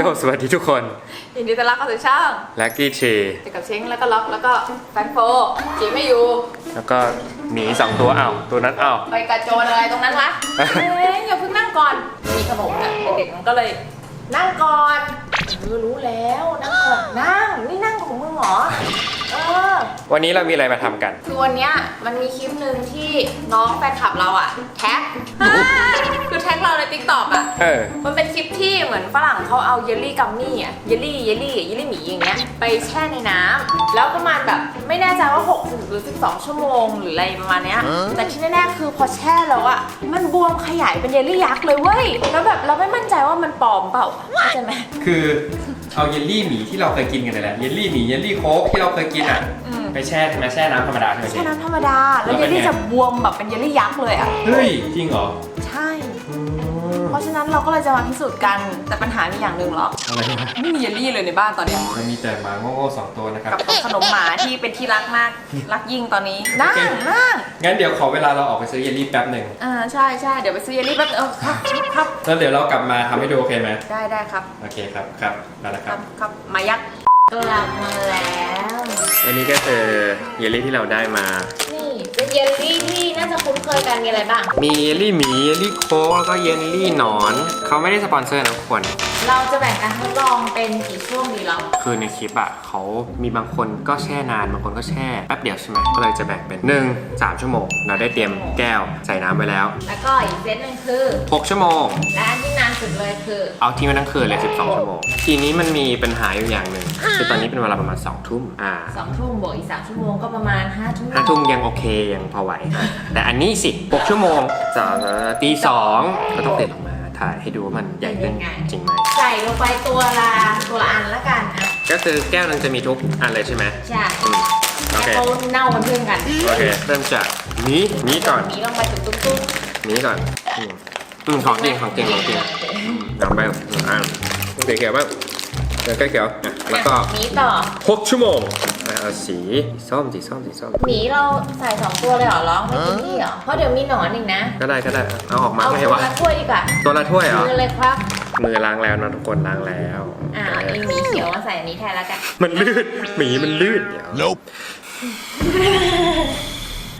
โยสวัสดีทุกคน ยินดีต้อนรับเข้าสู่ช่องและกี้ทีเจอกับเช้งแล้วก็ล็อกแล้วก็แฟนโฟจีไม่อยู่ แล้วก็หมีสองตัวอ้าวตัวนั้นอ้าว ไปกระโจนอะไรตรงนั้นวะ เอ้ยอย่าเพิ่งนั่งก่อน มีขนมเนี่ยเด็กๆมันก็เลย นั่งก่อนเออรู้แล้วนั่งก่อนนั่งนี่นั่งของมึงเหรอเออ วันนี้เรามีอะไรมาทำกัน คือวันเนี้ยมันมีคลิปหนึ่งที่น้องแฟนคลับเราอะแท็กคือแท็กเราในติ๊กต็อกอะเออ มันเป็นคลิปที่เหมือนฝรั่งเขาเอาเยลลี่กัมมี่อะเยลลี่ เยลลี่ เยลลี่หมีอย่างเงี้ย ไปแช่ในน้ำแล้วประมาณแบบไม่แน่ใจว่า6หรือ 12 ชั่วโมงหรืออะไรประมาณเนี้ย แต่ที่แน่ๆคือพอแช่แล้วอะมันบวมขยายเป็นเยลลี่ยักษ์เลยเว้ย แล้วแบบเราไม่มั่นใจว่ามันปลอมเปล่าเข้าใจไหมคือเอาเยลลี่หมีที่เราเคยกินกันนั่นแหละเยลลี่หมีเยลลี่โค้กที่เราเคยกินอะอืมไปแช่ใช่ไหมแช่น้ำธรรมดาใช่ไหมแช่น้ำธรรมดา แล้วเยลลี่จะบวมแบบเป็นเยลลี่ยักษ์เลยอะเฮ้ยจริงเหรอใช่เพราะฉะนั้นเราก็เลยจะมาพิสูจน์กัน แต่ปัญหามีอย่างหนึ่งหรอกอะไรนะไม่มีเยลลี่เลยในบ้านตอนเนี้ยมันมีแต่หมาโง่ๆสองตัวนะครับ กับขนมหมาที่เป็นที่รักมาก รักยิ่งตอนนี้นั่งโอเคนั่งงั้นเดี๋ยวขอเวลาเราออกไปซื้อเยลลี่แป๊บหนึ่งอ่าใช่ใช่เดี๋ยวไปซื้อเยลลี่แป๊บเออครับครับ แล้วเดี๋ยวเรากลับมาทำให้ดูโอเคไหมได้ได้ครับ โอเคครับครับนั่นแหละคครัรับบครับมายักษ์กลับมาแล้ว อันนี้ก็คือเยลลี่ที่เราได้มานี่ เป็นเยลลี่ที่น่าจะคุ้นเคยกันมีอะไรบ้าง มีเยลลี่หมีเยลลี่โค้กแล้วก็เยลลี่หนอน เขาไม่ได้สปอนเซอร์นะทุกคน เราจะแบ่งการทดลองเป็นกี่ช่วงดีเราคือในคลิปอะเขามีบางคนก็แช่นานบางคนก็แช่แป๊บเดียวใช่ไหมก็เลยจะแบ่งเป็น 1 3 ชั่วโมง เราได้เตรียมแก้วใส่น้ำไว้แล้ว แล้วก็อีกเซตหนึ่งคือ 6 ชั่วโมง และอันที่นานสุดเลยคือ เอาทิ้งไว้ทั้งคืนเลย 12 ชั่วโมง ทีนี้มันมีปัญหาอยู่อย่างหนึ่ง คือตอนนี้เป็นเวลาประมาณ2ทุ่มอ่า2ทุ่มบวกอีก3ชั่วโมงก็ประมาณ5ทุ่มห้าทุ่มยังโอเคยังพอไหวแต่อันนี้สิ6ชั่วโมงจะตีสองก็ต้องตื่นออกมาถ่ายให้ดูว่ามันใหญ่ขึ้นจริงไหมใส่ลงไปตัวละตัวละอันละกันอะก็คือแก้วนึงจะมีทุกอันเลยใช่ไหมใช่อืมโอแค่เคเขาเน่ามันเพื่อนกันโอเคเริ่มจากนี้นี้ก่อนมีลงไปตุ๊บตุ๊บนี้ก่อนอืมอืมของจริงของจริงของจริงน้ำไปหนึ่งอันสีเขียวบ้างเดี๋ยวใกล้เขียวอะ แล้วก็หมีต่อหกชั่วโมงอะเอาสีส้มสีส้มสีส้มหมีเราใส่สองตัวเลยเหรอร้องไม่กินที่เหรอเพราะเดี๋ยวมีหนอนอีกนะก็ได้ก็ได้เอาออกมาเอาไม่ตัให้ววะละถ้วยดีกว่าตัวละถ้วยเหรอมือเลยครับมือล้างแล้วนะทุกคนล้างแล้วอ่าไอหมีเขียวมาใส่อันนี้แทนแล้วกันมันลื่นหมีมันลื่น Nope.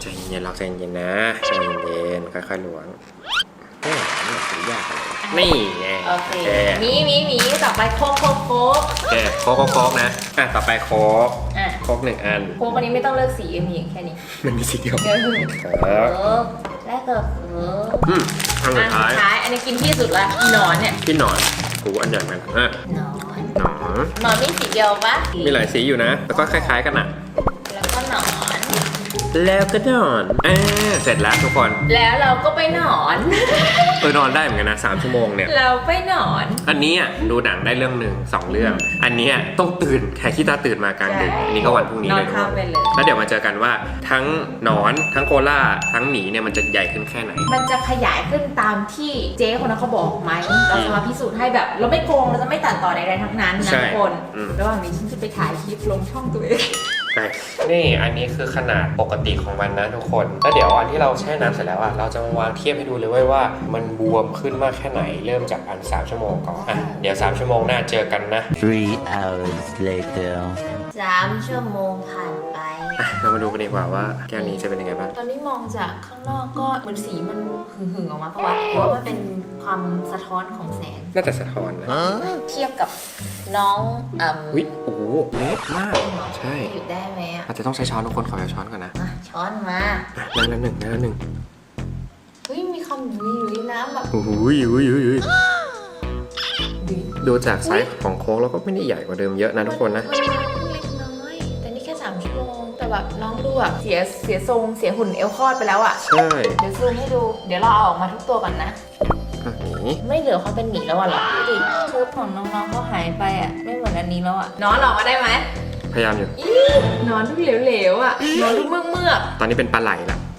ใจเย็นๆเราใจเย็นๆนะใจเย็นๆค่อยๆล้วง นี่ไงโอเคแกหมีหมีหมีต่อไปโคกโคกโคกแกโค้กโค้กนะอะต่อไปโค้กอะโค้กหนึ่งอันโคกอันนี้ไม่ต้องเลือกสีมีแค่นี้มันมีสีเดียวเดี๋ยวหึเออโคกแรกก็โคกอืมอันสุอัดนท้าสุยดท้ายอันนี้กินที่สุดละหนอนเนี่ยที่หนอนกูอันใหญ่มันอะหนอนหนอนหนอนมีสีเดียวปะมีหลายสีอยู่นะ แล้วก็คล้าย ๆ กันอะแล้วก็หนอน แล้วก็นอนอ่าเสร็จแล้วทุกคน แล้วเราก็ไปหนอน เออนอนได้เหมือนกันนะสามชั่วโมงเนี่ย เราไปหนอน อันนี้อะดูหนังได้เรื่องหนึ่งสองเรื่อง อันเนี้ยต้องตื่นแค่ขี้ตาตื่นมากลางดึก ใช่อันนี้ก็วันพรุ่งนี้นอเลนยทุกข้าคมนไปเลย แล้วเดี๋ยวมาเจอกันว่าทั้งหนอนทั้งโคล่าทั้งหมีเนี่ยมันจะใหญ่ขึ้นแค่ไหน มันจะขยายขึ้นตามที่เจ๊คนนั้นเขาบอกไหม เราจะมาพิสูจน์ให้แบบเราไม่โกงเราจะไม่ตัดต่อใดๆทั้งนั้นนะใช่ทุกคน อืม ระหว่างนี้ฉันจะไปถ่ายคลิปลงช่องตัวเอง ใช่นี่อันนี้คือขนาดปกติของมันนะทุกคน แล้วเดี๋ยวอันที่เราแช่น้ำเสร็จแล้วอะเราจะมาวางเทียบให้ดูเลยเว้ยว่า มันบวมขึ้นมากแค่ไหนเริ่มจากอัน3ชั่วโมงก่อนอะเดี๋ยว 3 ชั่วโมงหน้าเจอกันนะ Three hours later. สามชั่วโมงผ่านไป อะเรามาดูกันดีกว่าว่าแก้วนี้จะเป็นยังไงบ้าง ตอนนี้มองจากข้างนอกก็เหมือนสีมันหึ่งๆออกมาเพราะว่าเพราะว่ามันเป็นความสะท้อนของแสง น่าจะสะท้อนนะ Huh? เทียบกับน้องเอ่มวิโอ้โหเล็กมาก ใช่ หยุดได้ไหมอะอาจจะต้องใช้ช้อนทุกคนขอเอาช้อนก่อนนะอะช้อนมาอะนั่นแล้วหนึ่งนั่นแล้วหนึ่งเฮ้ยมีคำหยุยหยุยน้ำแบบโอ้โหอุ้ยอุ้ยอุ้ยอุ้ยหยุยดูจากไซส์ของโค้กแล้วก็ไม่ได้ใหญ่กว่าเดิมเยอะนะทุกคนนะ มั แต่แบบน้องดูแบบเสียเสียทรงเสียหุ่นเอวคลอดไปแล้วอะ ใช่เดี๋ยวซูมให้ดู เดี๋ยวเราเอาออกมาทุกตัวก่อนนะ อะหมีไม่เหลือความเป็นหมีแล้วอะหรอดูดิเคิร์ฟของน้องๆเขาหายไปอะ ไม่เหมือนอันนี้แล้วอะนอนออกมาได้ไหมพยายามอยู่อีนอนดูเหลวๆอะนอนดูเมือกเมือกตอนนี้เป็นปลาไหลละๆ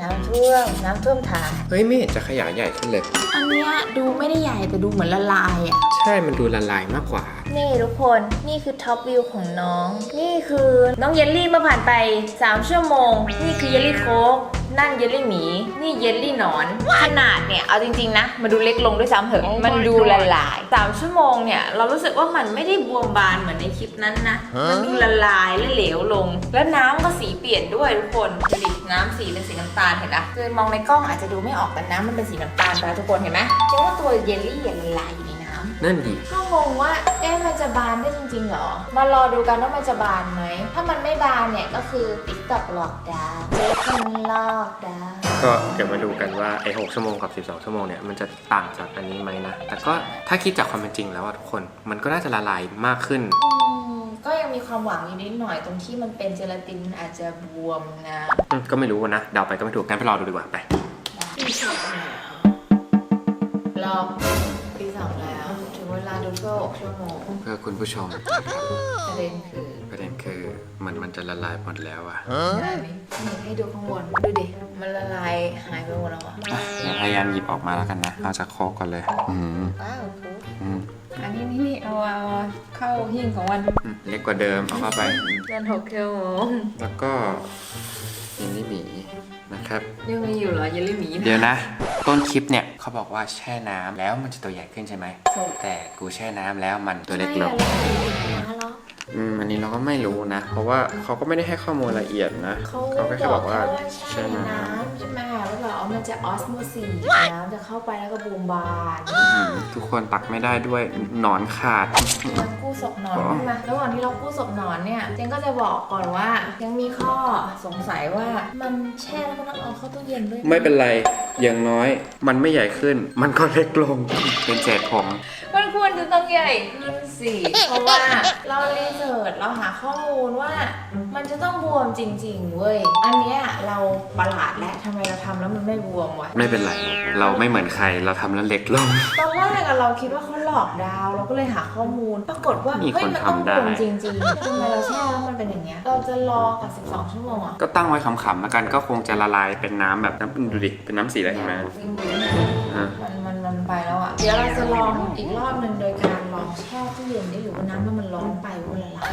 น้ำท่วม น้ำท่วมถาดเฮ้ย ไม่เห็นจะขยายใหญ่ขึ้นเลย อันเนี้ยดูไม่ได้ใหญ่แต่ดูเหมือนละลายอะ ใช่ มันดูละลายมากกว่า นี่ทุกคน นี่คือท็อปวิวของน้อง นี่คือน้องเยลลี่เมื่อผ่านไป 3 ชั่วโมง นี่คือเยลลี่โค้ก นั่นเยลลี่หมี นี่เยลลี่หนอน ขนาดเนี่ย เอาจริงๆนะมาดูเล็กลงด้วยซ้ำเถอะมันดูละลายสามชั่วโมงเนี่ย เรารู้สึกว่ามันไม่ได้บวมบานเหมือนในคลิปนั้นนะมันดูละลายและเหลวลง แล้วน้ำก็สีเปลี่ยนด้วยทุกคนดูดิน้ำสีเป็นสีน้ำตาลเห็นปะคือมองในกล้องอาจจะดูไม่ออกแต่น้ำมันเป็นสีน้ำตาลไปแล้วทุกคนเห็นไหมเรียกว่าตัวเยลลี่ละลายอยู่ใน น้ำนั่นดิ ก็งงว่า เอ๊ะมันจะบานได้จริงๆเหรอ มารอดูกันว่ามันจะบานไหม ถ้ามันไม่บานเนี่ย ก็คือติ๊กต็อกหลอกดาวเจ๊คนหลอกดาวก็เดี๋ยวมาดูกันว่าไอ้6ชั่วโมงกับ 12 ชั่วโมงเนี่ยมันจะต่างจากอันนี้ไหมนะ แต่ก็ถ้าคิดจากความเป็นจริงแล้วอะทุกคน มันก็น่าจะละลายมากขึ้น อืมก็ยังมีความหวังอยู่นิดหน่อยตรงที่มันเป็นเจลาตินอาจจะบวมนะอืมก็ไม่รู้นะเดาไปก็ไม่ถูกงั้นไปรอดูดีกว่าไปตีสองแล้วรอบตีสองแล้ว ถึงเวลาดูโชคชั่วโมงเพื่อคุณผู้ชมประเด็นคือประเด็นคือมันมันจะละลายหมดแล้วอะได้ไหมนี่ให้ดูข้างบนดูดิ มันละลายหายไปหมดแล้วอะเดี๋ยวพยายามหยิบออกมาแล้วกันนะเอาจากโคกก่อนเลย อืมว้าวอืมอันนี้นี่เอาเอาเข้าหิ้งของวันอืมเล็กกว่าเดิมเอาเข้าไป เดือนหกชั่วโมงแล้วก็เยลลี่หมี นะครับ ยังมีอยู่เหรอเยลลี่หมีเดี๋ยวนะ ต้นคลิปเนี่ยเขาบอกว่าแช่น้ำแล้วมันจะตัวใหญ่ขึ้นใช่ไหม ถูกแต่กูแช่น้ำแล้วมันตัวเล็กลงใช่เหรออืมอันนี้เราก็ไม่รู้นะ เพราะว่าเขาก็ไม่ได้ให้ข้อมูลละเอียดนะเขาเขาก็แค่บอกว่าแช่แช่น้น้ำใช่ไหมแล้วแบบ มันจะออสโมซิสน้ำจะเข้าไปแล้วก็บูมบานำอืมทุกคนตักไม่ได้ด้วยหนอนขาดเรากู้ศพหนอนขึ้นมาระหว่างที่เรากู้ศพหนอนเนี่ยเจนก็จะบอกก่อนว่ายังมีข้อสงสัยว่ามันแช่แล้วมันต้องเอาเข้าตู้เย็นด้วยหไม่เป็นไรอย่างน้อยมันไม่ใหญ่ขึ้น มันก็เล็กลงเป็นเศษผมมัน ควรจะต้องใหญ่ขึ้นสิเพราะว่าเรารีเสิร์ชเราหาข้อมูลว่า มันจะต้องบวมจริง ๆ เว้ย อันเนี้ยเราประหลาดและทำไมเราทำแล้วมันไม่บวมวะ ไม่เป็นไร เราไม่เหมือนใคร เราทำแล้วเล็กลง ตอนแรกอะเราคิดว่าเขาหลอกดาว เราก็เลยหาข้อมูล ปรากฏว่ามีเฮ้ยคนมันต้องทำบได้วมจริงๆทำไมเราแช่แล้วมันเป็นอย่างเงี้ย เราจะรอกับ 12 ชั่วโมงอะก็ตั้งไว้ขำๆแล้วกันก็คงจะละลายเป็นน้ำแบบน้ำดูดิ เป็นน้ำสีอะไรเห็นไหมอะมันมันมันไปแล้วอะ เดี๋ยวเราจะลองอีกรอบหนึ่งโดยการลองแช่ตู้เย็นได้หรือว่าน้ำมันมันร้อนไปว่าละลา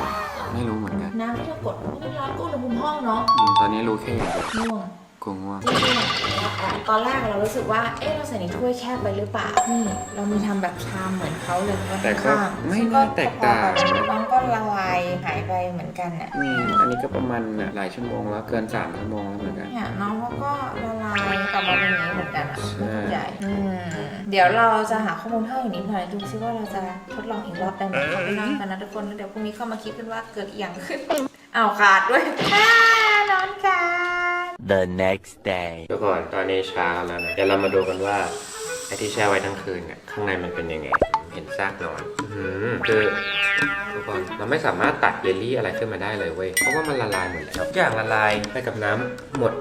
ยไม่รู้เหมือนกัน น้ำที่เรากดมันก็ร้อนก็อุณหภูมิห้องเนาะอืมตอนนี้รู้แค่อย่างเดียวง่วง กูง่วงจริงๆตอนแรกเรารู้สึกว่า เอ๊ะ เราใส่ในถ้วยแคบไปหรือเปล่า นี่ เรามีทำแบบชามเหมือนเขาเลยแต่ก็ข้างๆไม่ซึ่งน่าแตกต่างน้องก็ละลายหายไปเหมือนกันน่ะอืมอันนี้ก็ประมาณน่ะหลายชั่วโมงแล้ว เกินสามชั่วโมงแล้วเหมือนกันเนี่ยน้องเขาก็ละลายกลับมาเป็นอย่างนี้เหมือนกันอะใช่ไม่เข้าใจอืมเดี๋ยวเราจะหาข้อมูลเพิ่มอีกนิดหน่อยดูซิว่าเราจะทดลองอีกรอบได้ไหมขอบคุณนะกันนะทุกคนแล้วเดี๋ยวพรุ่งนี้เข้ามาคิดกันว่าเกิดอหย่างขึ้นอ้าวขาดด้วยอ่านอนขาด The next day. ทุกคนตอนนี้เช้าแล้วนะ เดี๋ยวเรามาดูกันว่าไอที่แช่ไว้ทั้งคืนเนี่ยข้างในมันเป็นยังไง เห็นซากนอนคือหือคือทุกคนเราไม่สามารถตัดเยลลี่อะไรขึ้นมาได้เลยเว้ย เพราะว่ามันละลายหมดแล้วทุกอย่างละลายไปกับน้ำหมด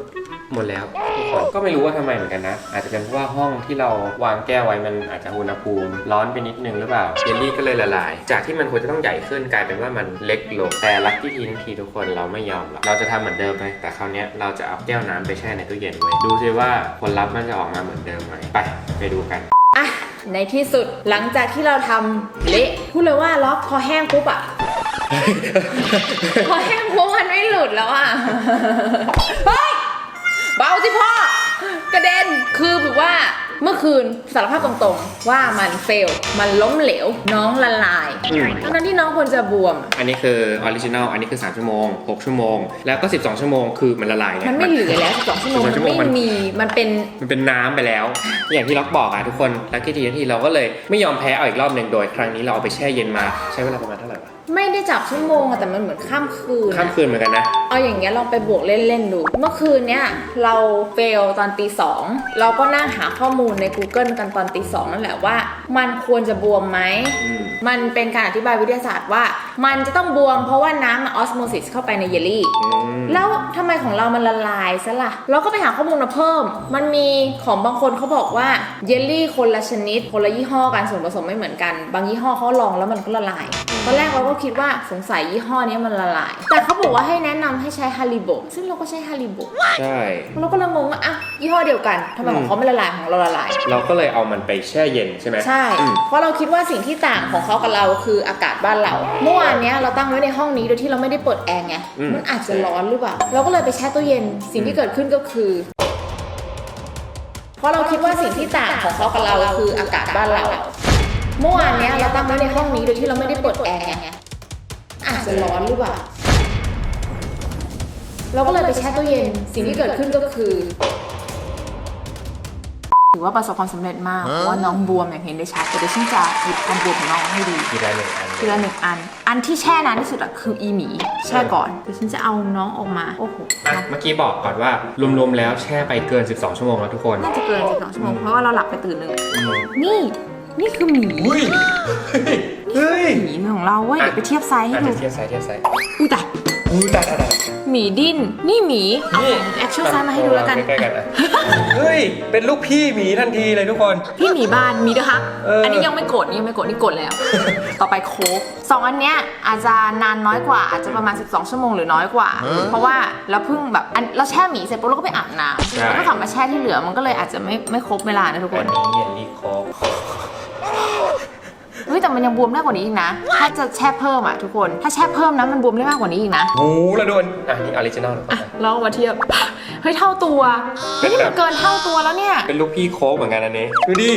หมดแล้วทุกคนก็ไม่รู้ว่าทำไมเหมือนกันนะ อาจจะเป็นเพราะว่าห้องที่เราวางแก้วไว้มันอาจจะอุณหภูมิ ร้อนไปนิดนึงหรือเปล่าเยลลี่ก็เลยละลาย จากที่มันควรจะต้องใหญ่ขึ้นกลายเป็นว่ามันเล็กลงแต่ลักที่ทีทั้งทีทุกคนเราไม่ยอมหรอกเราจะทำเหมือนเดิมเลยแต่คราวเนี้ยเราจะเอาแก้วน้ำไปแช่ในตู้เย็นไว้ดูซิว่าผลลัพธ์มันจะออกมาเหมือนเดิมไหมไปไปดูกันอะในที่สุดหลังจากที่เราทำเละพูดเลยว่าล็อกพอแห้งปุ๊บอะพอแห้งปุ๊บมันไม่หลุดแล้วอะ เฮ้ยเบาสิพ่อ กระเด็น คือแบบว่าเมื่อคืนสารภาพตรงๆ ว่ามันเฟล มันล้มเหลว น้องละลายอืม ทั้งๆที่น้องควรจะบวม อันนี้คือออริจินอลอันนี้คือ 3 ชั่วโมง 6 ชั่วโมง แล้วก็ 12 ชั่วโมงคือมันละลายเนี่ย มันไม่เหลือแล้ว12ชั่วโมง12มันชั่วโมงมัไม่น มี มันเป็น มันเป็นน้ำไปแล้ว อย่างที่ล็อกบอกอะทุกคนลักที่ทีทันทีเราก็เลยไม่ยอมแพ้เอาอีกรอบหนึ่งโดย ครั้งนี้เราเอาไปแช่เย็นมาใช้เวลาประมาณเท่าไหร่วะ ไม่ได้จับชั่วโมงอะแต่มันเหมือนข้ามคืนข้ามอะคืนเหมือนกันนะ เอาอย่างเงี้ยลองไปบวกเล่น ๆ ดู เมื่อคืนเนี้ยเราเฟลตอนตีสองเราก็นั่งหาข้อมูลใน Google กันตอนตีสองนั่นแหละว่า มันควรจะบวมไหม อืม มันเป็นการอธิบายวิทยาศาสตร์ว่า มันจะต้องบวมเพราะว่าน้ำมันออสโมซิสเข้าไปในเยลลี่ อืม แล้วทำไมของเรามันละลายซะล่ะ เราก็ไปหาข้อมูลมาเพิ่ม มันมีของบางคนเขาบอกว่าเยลลี่คนละชนิด คนละยี่ห้อกันส่วนผสมไม่เหมือนกัน บางยี่ห้อเขาลองแล้วมันก็ละลาย ตอนแรกเราก็คิดว่าสงสัยยี่ห้อนี้มันละลาย แต่เขาบอกว่าให้แนะนำให้ใช้ฮาริโบซึ่งเราก็ใช้ฮาริโบใช่ เราก็เลยงงว่าอะยี่ห้อเดียวกันทำไมของเขาไม่ละลายของเราละลาย เราก็เลยเอามันไปแช่เย็นใช่ไหมใช่ อืม เพราะเราคิดว่าสิ่งที่ต่างของเขากับเราคืออากาศบ้านเรา เมื่อวานเนี้ยเราตั้งไว้ในห้องนี้โดยที่เราไม่ได้เปิดแอร์ไง อืม มันอาจจะร้อนหรือเปล่า เราก็เลยไปแช่ตู้เย็น สิ่งที่เกิดขึ้นก็คือราะเราคิดว่าสิ่งที่ต่างของเขากับเราคืออากาศบ้านเรา เมื่อวานเนี้ยเราตั้งไว้ในห้องนี้โดยที่เราไม่ได้เปิดแอร์ไง อาจจะร้อนหรือเปล่า เราก็เลยไปแช่ตู้เย็น สิ่งที่เกิดขึ้นก็คือ ถือว่าประสบความสำเร็จมาก เพราะว่าน้องบวมอย่างเห็นได้ชัดแต่เดี๋ยวฉันจะหยิบความบวมของน้องให้ดูทีละหนึ่งอันทีละหนึ่งอัน อันที่แช่นานที่สุดอะคืออีหมี แช่ก่อนเดี๋ยวฉันจะเอาน้องออกมา โอ้โห อะเมื่อกี้บอกก่อนว่ารวมๆแล้วแช่ไปเกิน 12 ชั่วโมงแล้วทุกคนน่าจะเกิน12ชั่วโมงเพราะว่าเราหลับไปตื่นหนึ่งนี่ นี่คือหมี อุ้ย เฮ้ยหมีของเราเว้ยเดี๋ยวไปเทียบไซส์ให้อะดู เดี๋ยวเทียบไซส์เทียบไซส์อุ้ยตายอุ้ยตายตายตาย หมีดิ้น นี่หมีเอาของแอคชั่นไซส์มาให้ดูแล้วกัน ใกล้ๆกันอะเฮ้ย เป็นลูกพี่หมีทันทีเลยทุกคน พี่หมีบ้านหมีเด้อฮักเอออัอั นนี้ยังไม่กดนี่ยังไม่กดนี่กดแล้ว ต่อไปโค้กสองอันเนี้ยอาจจะนานน้อยกว่า อาจจะประมาณ 12 ชั่วโมงหรือน้อยกว่า เพราะว่าเราเพิ่งแบบอันเราแช่หมีเสร็จปุ๊บเราก็ไปอาบน้ำแล้วก็กลับมาแช่ที่เหลือมันก็เลยอาจจะไม่ไม่ครบเวลานะทุกคอันนนี้เยลลี่โค้ก เฮ้ยแต่มันยังบวมได้กว่านี้อีกนะ ถ้าจะแช่เพิ่มอะทุกคน ถ้าแช่เพิ่มนะมันบวมได้มากกว่านี้อีกนะโอ้โหแล้วโดนอะนี่ออริจินอลอะลองมาเทียบ เฮ้ยเท่าตัวเฮ้ยนี่มันเกินเท่าตัวแล้วเนี่ย เป็นลูกพี่โค้กเหมือนกันอันนี้ ดูดิ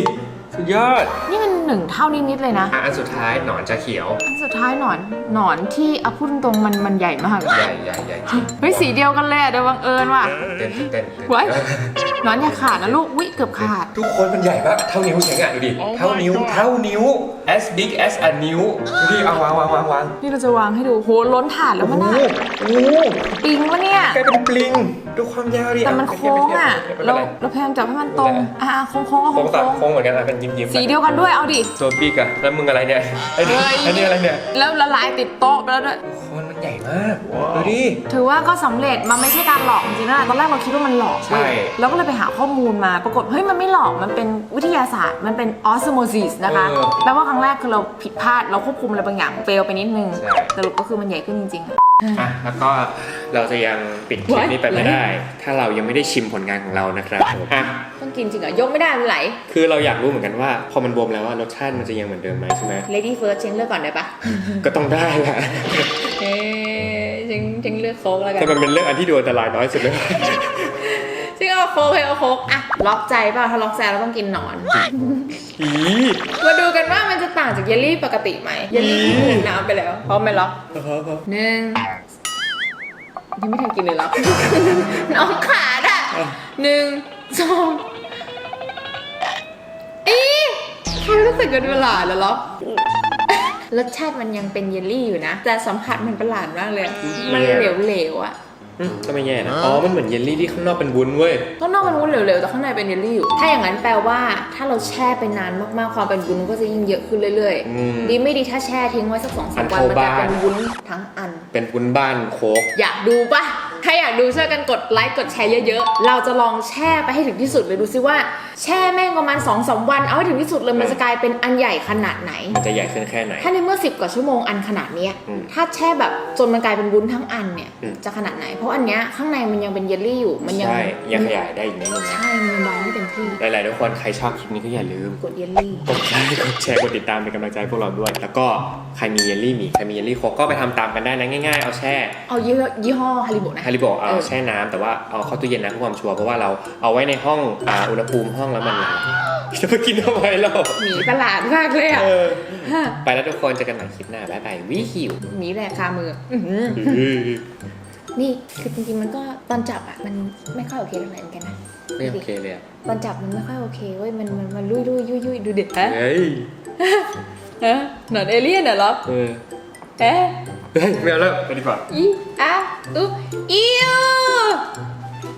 สุดยอด นี่มันหนึ่งเท่านิดๆเลยนะ อะอันสุดท้ายหนอนจะเขียว อันสุดท้ายหนอนหนอนที่เอาพูดตรงๆมันมันใหญ่มากอะใหญ่ใหญ่ใหญ่จริงเฮ้ยสีเดียวกันเลยอะโดยบังเอิญว่ะเต้นเต้นเต้นไว้ หนอนอย่าขาดนะลูกวิเกือบขาด ทุกคนมันใหญ่มาก เท่านิ้วเฉยอะดูดิ เท่านิ้ว เท่านิ้ว as big as a นิ้วดูดิเอาวางวางวางวางนี่เราจะวางให้ดูโหล้นถาดแล้วมันน่ะโอ้โหปิงวะเนี่ย กลายเป็นปลิง ดูความยาวดิแต่มันไปเทียโค้บงอะไปเทียบเราไม่เป็นไรเราพยายามจับให้มันตรง อะๆโค้งๆก็โค้งตัดโค้งโค้งเหมือนกันอะเป็นยิ้มยิ้มๆสีเดียวกันด้วยเอาดิ ตัวบิ๊กอะแล้วมึงอะไรเนี่ยไอ้นี่เฮ้ย ไอ้นี่อะไรเนี่ย แล้วละลายติดโต๊ะไปแล้วด้วย โคนมันใหญ่มากดูดิ ถือว่าก็สำเร็จมันไม่ใช่การหลอกจริงๆนะตอนแรกเราคิดว่ามันหลอกเว้ยใช่เราก็เลยไปหาข้อมูลมาปรากฏเฮ้ยมันไม่หลอกมันเป็นวิทยาศาสตร์ มันเป็นออสโมซิสนะคะเออแปลว่าครั้งแรกคือเราผิดพลาดเราควบคุมอะไรบางอย่างเฟลไปนิดนึงใช่ สรุปก็คือมันใหญ่ขึ้นจริงๆอะ อะแล้วก็เราจะยังปิดคลิปนี้ไปไม่ได้ ถ้าเรายังไม่ได้ชิมผลงานของเรานะครับอะต้องกินจริงเหรอยกไม่ได้มันไหล คือเราอยากรู้เหมือนกันว่า พอมันบวมแล้วว่ารสชาติมันจะยังเหมือนเดิมไหมใช่ไหม Lady First เช็งเลือกก่อนได้ปะก็ต้องได้แหละ เอ๊ะเช็งเช็งเลือกโค้กแล้วกันแต่มันเป็นเรื่องอันที่ดูอันตรายน้อยสุดเลยเช็งเอาโค้กให้เอาโค้กอะล็อกใจเปล่าถ้าล็อกใจเราต้องกินหนอนอีมาดูกันว่ามันจะต่างจากเยลลี่ปกติไหมเยลลี่ที่เหมือนน้ำไปแล้วพร้อมไหมล็อกหนึ่งยังไม่ทันกินเลยเหรอน้องขาดอะหนึ่งสองอีทำไมรู้สึกกันเวลาแล้วเหรอ รสชาติมันยังเป็นเยลลี่อยู่นะ แต่สัมผัสมันประหลาดมากเลยอะมันเหลวๆอะอืมก็ไม่แย่นะ อ๋อ มันเหมือนเยลลี่ที่ข้างนอกเป็นวุ้นเว้ย ข้างนอกมันวุ้นเหลวๆ แต่ข้างในเป็นเยลลี่อยู่ ถ้าอย่างนั้นแปลว่า ถ้าเราแช่ไปนานมากๆ ความเป็นวุ้นก็จะยิ่งเยอะขึ้นเรื่อยอืมๆ ดีไม่ดีถ้าแช่ทิ้งไว้สักสองสามวันอันมันเข้าจะบ้านเป็นวุ้นทั้งอัน เป็นวุ้นบ้านโค้กอยากดูปะ ถ้าอยากดูช่วยกันกดไลค์กดแชร์เยอะๆ เราจะลองแช่ไปให้ถึงที่สุดเลยดูซิว่าแช่แม่งประมาณ2อสวัน เอาให้ถึงที่สุดเลยมันจะกลายเป็นอันใหญ่ขนาดไหน มันจะใหญ่ขึ้นแค่ไหน ถ้าในเมื่อ 10 กว่าชั่วโมงอันขนาดเนี้ยอืมถ้าแช่แบบจนมันกลายเป็นวุ้นทั้งอันเนี่ย อืม จะขนาดไหน เพราะอันเนี้ยข้างในมันยังเป็นเยลลี่อยู่ มันยังใช่ยังขยายได้อีกนิดนึงนะใช่มันยังบางไม่เต็มที่ หลายๆทุกคนใครชอบคลิปนี้ก็อย่าลืม กดเยลลี่ กดไลค์กดแชร์กดติดตามเป็นกำลังใจให้พวกเราด้วย แล้วก็ใครมีเยลลี่หมีใครมีเยลลี่โค้กก็ไปทำตามกันได้นะง่ายๆ เอาแช่ เอายี่ห้อยี่ห้อฮาริโบนะฮาริโบะเอาเออแช่น้ำแต่ว่าเอาเข้าตู้เย็นนะเพื่อความชัวร์เพราะว่าเราเอาไว้ในห้องอ่าอุณหภูมิห้องแล้วมันละลายจะมากินทำไมเราหมีประหลาดมากเลยอะเออฮะไปแล้วทุกคนเจอกันใหม่คลิปหน้าบ๊ายบายวิหิวหมีแหลกคามืออื้อหือนี่คือจริงๆมันก็ตอนจับอะมันไม่ค่อยโอเคเท่าไหร่เหมือนกันนะไม่โอเคเลยอะตอนจับมันไม่ค่อยโอเคเว้ยมันมันมันลุยลุยยุยยุยดูเด็ดฮะเฮ้ยฮะหนอนเอเลี่ยนเหรอเออเอ๊ะ เฮ้ยไม่เอาแล้วไปดีกว่า อีอะอุ๊อีอ